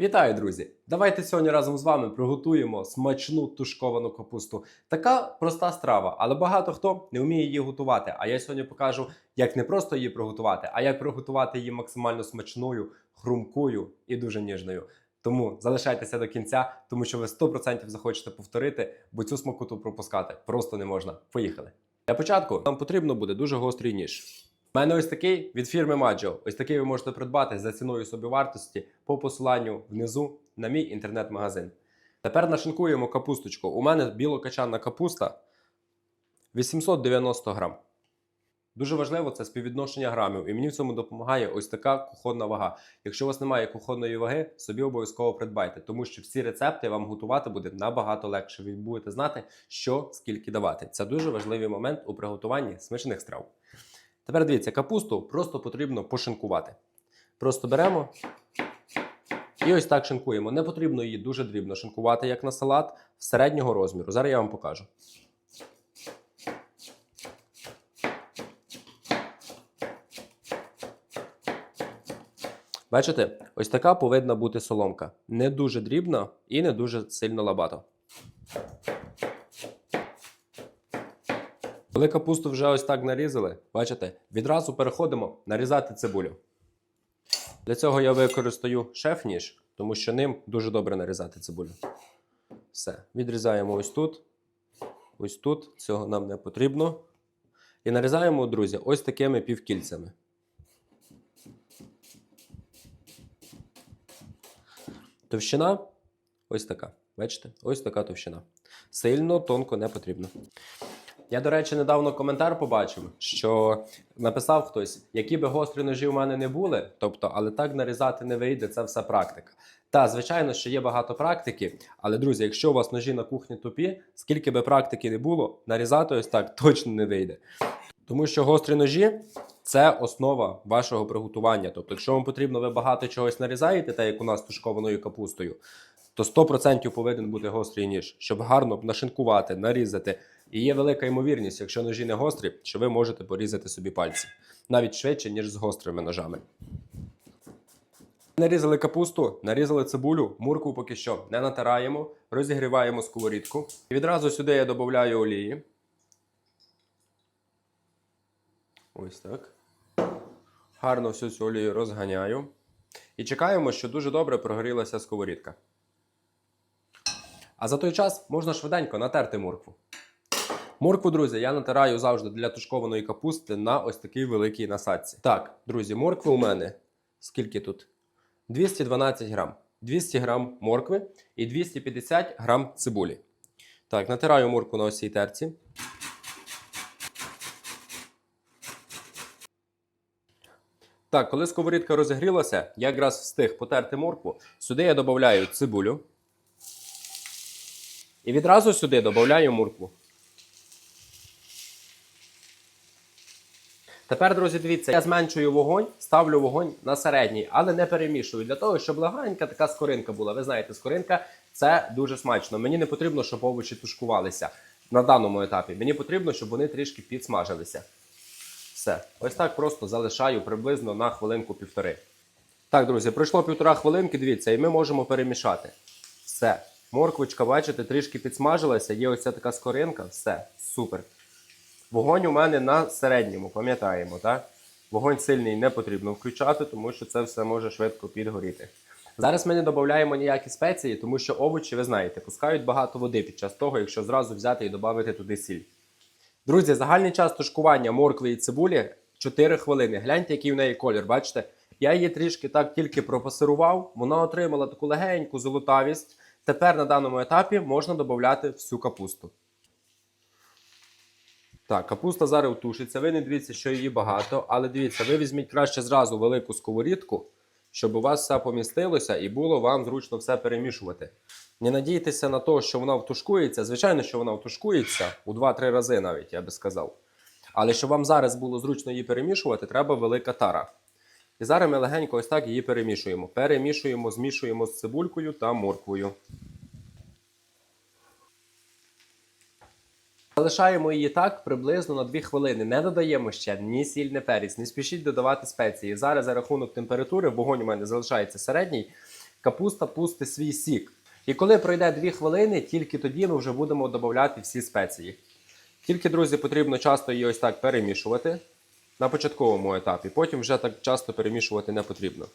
Вітаю, друзі! Давайте сьогодні разом з вами приготуємо смачну тушковану капусту. Така проста страва, але багато хто не вміє її готувати. А я сьогодні покажу, як не просто її приготувати, а як приготувати її максимально смачною, хрумкою і дуже ніжною. Тому залишайтеся до кінця, тому що ви 100% захочете повторити, бо цю смакоту пропускати просто не можна. Поїхали! Для початку нам потрібно буде дуже гострий ніж. У мене ось такий від фірми Maggio. Ось такий ви можете придбати за ціною собівартості по посиланню внизу на мій інтернет-магазин. Тепер нашинкуємо капусточку. У мене білокачанна капуста 890 грам. Дуже важливо це співвідношення грамів, і мені в цьому допомагає ось така кухонна вага. Якщо у вас немає кухонної ваги, собі обов'язково придбайте, тому що всі рецепти вам готувати буде набагато легше. Ви будете знати, що скільки давати. Це дуже важливий момент у приготуванні смачних страв. Тепер дивіться, капусту просто потрібно пошинкувати. Просто беремо і ось так шинкуємо. Не потрібно її дуже дрібно шинкувати, як на салат, середнього розміру. Зараз я вам покажу. Бачите, ось така повинна бути соломка. Не дуже дрібна і не дуже сильно лабато. Коли капусту вже ось так нарізали, бачите, відразу переходимо нарізати цибулю. Для цього я використаю шеф-ніж, тому що ним дуже добре нарізати цибулю. Все. Відрізаємо ось тут. Ось тут. Цього нам не потрібно. І нарізаємо, друзі, ось такими півкільцями. Товщина ось така. Бачите? Ось така товщина. Сильно тонко не потрібно. Я, до речі, недавно коментар побачив, що написав хтось, які би гострі ножі в мене не були, тобто, але так нарізати не вийде, це все практика. Та, звичайно, що є багато практики, але друзі, якщо у вас ножі на кухні тупі, скільки би практики не було, нарізати ось так точно не вийде. Тому що гострі ножі це основа вашого приготування. Тобто, якщо вам потрібно, ви багато чогось нарізаєте, так як у нас тушкованою капустою, то 100% повинен бути гострий ніж, щоб гарно нашинкувати, нарізати. І є велика ймовірність, якщо ножі не гострі, що ви можете порізати собі пальці навіть швидше, ніж з гострими ножами. Нарізали капусту, нарізали цибулю, мурку поки що не натираємо, розігріваємо сковорідку. І відразу сюди я додаю олії. Ось так. Гарно всю цю олію розганяю. І чекаємо, що дуже добре прогорілася сковорідка. А за той час можна швиденько натерти моркву. Моркву, друзі, я натираю завжди для тушкованої капусти на ось такій великій насадці. Так, друзі, моркви у мене скільки тут? 212 грам. 200 грам моркви і 250 грам цибулі. Так, натираю моркву на ось цій терці. Так, коли сковорідка розігрілася, я якраз встиг потерти моркву. Сюди я додаю цибулю. І відразу сюди додаю моркву. Тепер, друзі, дивіться, я зменшую вогонь, ставлю вогонь на середній, але не перемішую для того, щоб легенька така скоринка була. Ви знаєте, скоринка це дуже смачно. Мені не потрібно, щоб овочі тушкувалися на даному етапі. Мені потрібно, щоб вони трішки підсмажилися. Все, ось так просто залишаю приблизно на хвилинку-півтори. Так, друзі, пройшло півтора хвилинки, дивіться, і ми можемо перемішати. Все. Морквочка, бачите, трішки підсмажилася, є ось ця така скоринка, все, супер. Вогонь у мене на середньому, пам'ятаємо, так? Вогонь сильний не потрібно включати, тому що це все може швидко підгоріти. Зараз ми не додаємо ніякі спеції, тому що овочі, ви знаєте, пускають багато води під час того, якщо зразу взяти і додати туди сіль. Друзі, загальний час тушкування моркви і цибулі 4 хвилини. Гляньте, який в неї колір, бачите? Я її трішки так тільки пропасирував, вона отримала таку легеньку золотавість. Тепер на даному етапі можна додати всю капусту. Так, капуста зараз тушиться. Ви не дивіться, що її багато, але дивіться, ви візьміть краще зразу велику сковорідку, щоб у вас все помістилося і було вам зручно все перемішувати. Не надійтеся на те, що вона втушкується. Звичайно, що вона втушкується у 2-3 рази навіть, я би сказав. Але щоб вам зараз було зручно її перемішувати, треба велика тара. І зараз ми легенько ось так її перемішуємо. Перемішуємо, змішуємо з цибулькою та морквою. Залишаємо її так приблизно на 2 хвилини. Не додаємо ще ні сіль, ні перець. Не спішіть додавати спеції. Зараз за рахунок температури вогонь у мене залишається середній. капуста пустить свій сік. І коли пройде 2 хвилини, тільки тоді ми вже будемо додавати всі спеції. Тільки, друзі, потрібно часто її ось так перемішувати на початковому етапі. Потім вже так часто перемішувати не потрібно.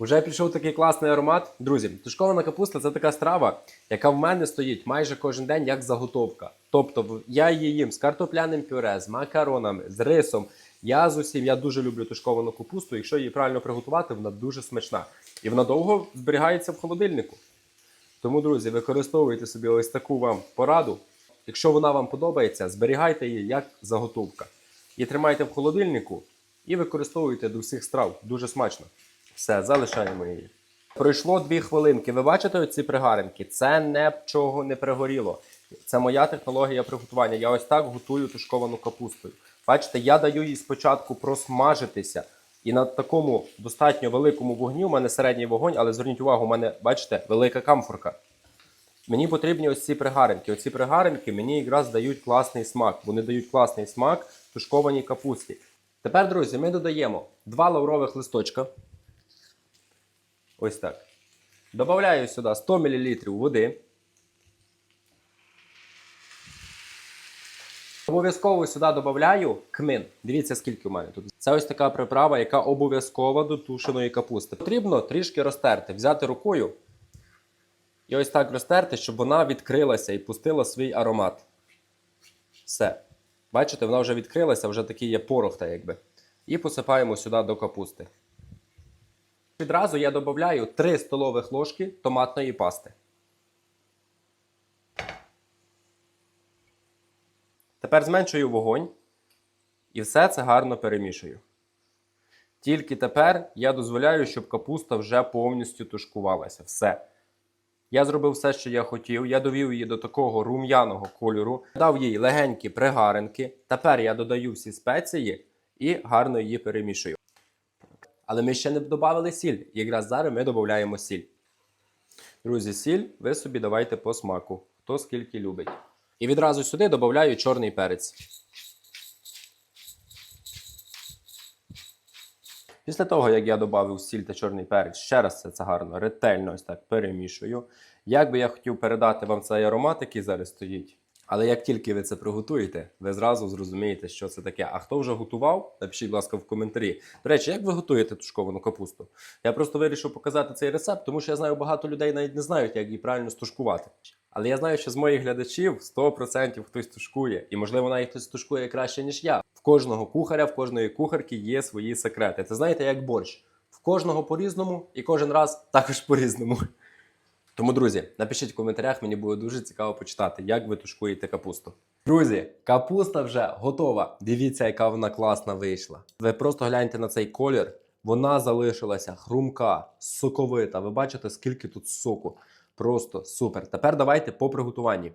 Уже пішов такий класний аромат. Друзі, тушкована капуста це така страва, яка в мене стоїть майже кожен день як заготовка. Тобто я її їм з картопляним пюре, з макаронами, з рисом. Я з усім, я дуже люблю тушковану капусту. Якщо її правильно приготувати, вона дуже смачна. І вона довго зберігається в холодильнику. Тому, друзі, використовуйте собі ось таку вам пораду. Якщо вона вам подобається, зберігайте її як заготовка. І тримайте в холодильнику і використовуйте до всіх страв. Дуже смачно. Все, залишаємо її. Пройшло дві хвилинки. Ви бачите ці пригаринки? Це нічого не пригоріло. Це моя технологія приготування. Я ось так готую тушковану капусту. Бачите, я даю їй спочатку просмажитися. І на такому достатньо великому вогні, у мене середній вогонь, але зверніть увагу, у мене, бачите, велика камфорка. Мені потрібні ось ці пригаринки. Оці пригаринки мені якраз дають класний смак. Вони дають класний смак тушкованій капусті. Тепер, друзі, ми додаємо два лаврових листочка. Ось так. Добавляю сюди 100 мл води. Обов'язково сюди додаю кмин. Дивіться, скільки у мене тут. Це ось така приправа, яка обов'язкова до тушеної капусти. Потрібно трішки розтерти, взяти рукою і ось так розтерти, щоб вона відкрилася і пустила свій аромат. Все. Бачите, вона вже відкрилася, вже такий є порох, та якби. І посипаємо сюди до капусти. Відразу я додаю 3 столових ложки томатної пасти. Тепер зменшую вогонь і все це гарно перемішую. Тільки тепер я дозволяю, щоб капуста вже повністю тушкувалася. Все. Я зробив все, що я хотів. Я довів її до такого рум'яного кольору, дав їй легенькі пригаринки. Тепер я додаю всі спеції і гарно її перемішую. Але ми ще не додали сіль. І якраз зараз ми додаємо сіль. Друзі, сіль ви собі давайте по смаку, хто скільки любить. І відразу сюди додаю чорний перець. Після того, як я додав сіль та чорний перець, ще раз це, це гарно, ретельно ось так перемішую. Як би я хотів передати вам цей аромат, який зараз стоїть. Але як тільки ви це приготуєте, ви зразу зрозумієте, що це таке. А хто вже готував, напишіть, будь ласка, в коментарі. До речі, як ви готуєте тушковану капусту? Я просто вирішив показати цей рецепт, тому що я знаю, багато людей навіть не знають, як її правильно стушкувати. Але я знаю, що з моїх глядачів 100% хтось тушкує, і можливо навіть хтось тушкує краще, ніж я. В кожного кухаря, в кожної кухарки є свої секрети. Це знаєте, як борщ. В кожного по-різному, і кожен раз також по-різному. Тому, друзі, напишіть в коментарях, мені буде дуже цікаво почитати, як ви тушкуєте капусту. Друзі, капуста вже готова. Дивіться, яка вона класна вийшла. Ви просто гляньте на цей колір. Вона залишилася хрумка, соковита. Ви бачите, скільки тут соку. Просто супер. Тепер давайте по приготуванні.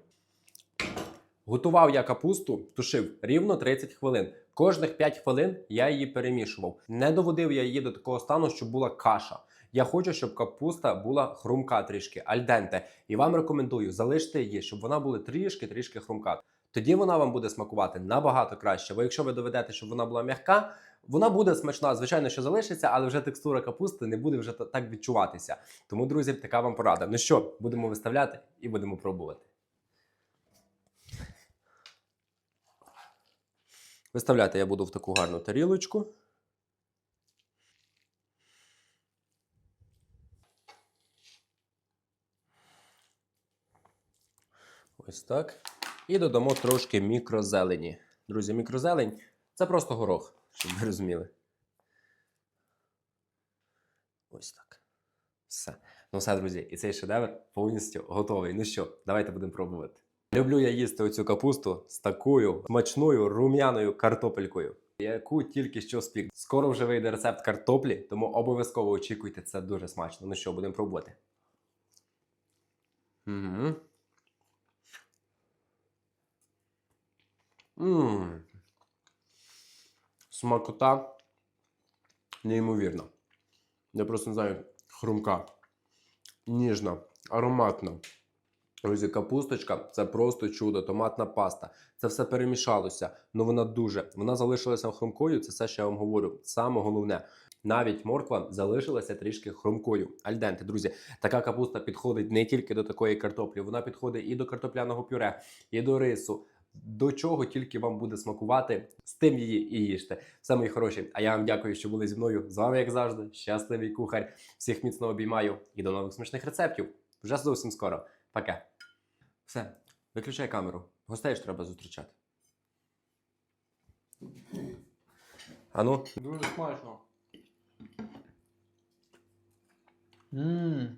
Готував я капусту, тушив рівно 30 хвилин. Кожних 5 хвилин я її перемішував. Не доводив я її до такого стану, щоб була каша. Я хочу, щоб капуста була хрумка трішки, альденте. І вам рекомендую залишити її, щоб вона була трішки-трішки хрумка. Тоді вона вам буде смакувати набагато краще. Бо якщо ви доведете, щоб вона була м'яка, вона буде смачна, звичайно, що залишиться, але вже текстура капусти не буде вже так відчуватися. Тому, друзі, така вам порада. Ну що, будемо виставляти і будемо пробувати. Виставляти я буду в таку гарну тарілочку. Ось так. І додамо трошки мікрозелені. Друзі, мікрозелень це просто горох, щоб ви розуміли. Ось так. Все. Ну все, друзі, і цей шедевр повністю готовий. Ну що, давайте будемо пробувати. Люблю я їсти оцю капусту з такою смачною рум'яною картопелькою, яку тільки що спік. Скоро вже вийде рецепт картоплі, тому обов'язково очікуйте, це дуже смачно. Ну що, будемо пробувати. Угу. Ммм. Смакота неймовірна. Я просто не знаю, хрумка, ніжна, ароматна. Друзі, капусточка це просто чудо, томатна паста. Це все перемішалося. Ну вона дуже. Вона залишилася хрумкою. Це все, що я вам говорю. Саме головне. навіть морква залишилася трішки хрумкою. Альденте, друзі, така капуста підходить не тільки до такої картоплі, вона підходить і до картопляного пюре, і до рису. До чого тільки вам буде смакувати, з тим її і їжте. Все, мої хороші. А я вам дякую, що були зі мною. З вами, як завжди, щасливий кухар. Всіх міцно обіймаю і до нових смачних рецептів. Вже зовсім скоро. Пока. Все, виключай камеру. Гостей ж треба зустрічати. Ану, Дуже смачно. Ммм.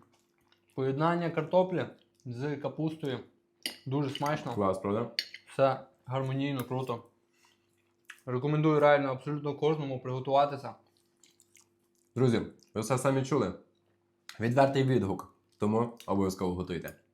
Поєднання картоплі з капустою. Дуже смачно. клас, правда? Все гармонійно, круто. Рекомендую реально абсолютно кожному приготуватися. Друзі, ви все самі чули. Відвертий відгук. Тому обов'язково готуйте.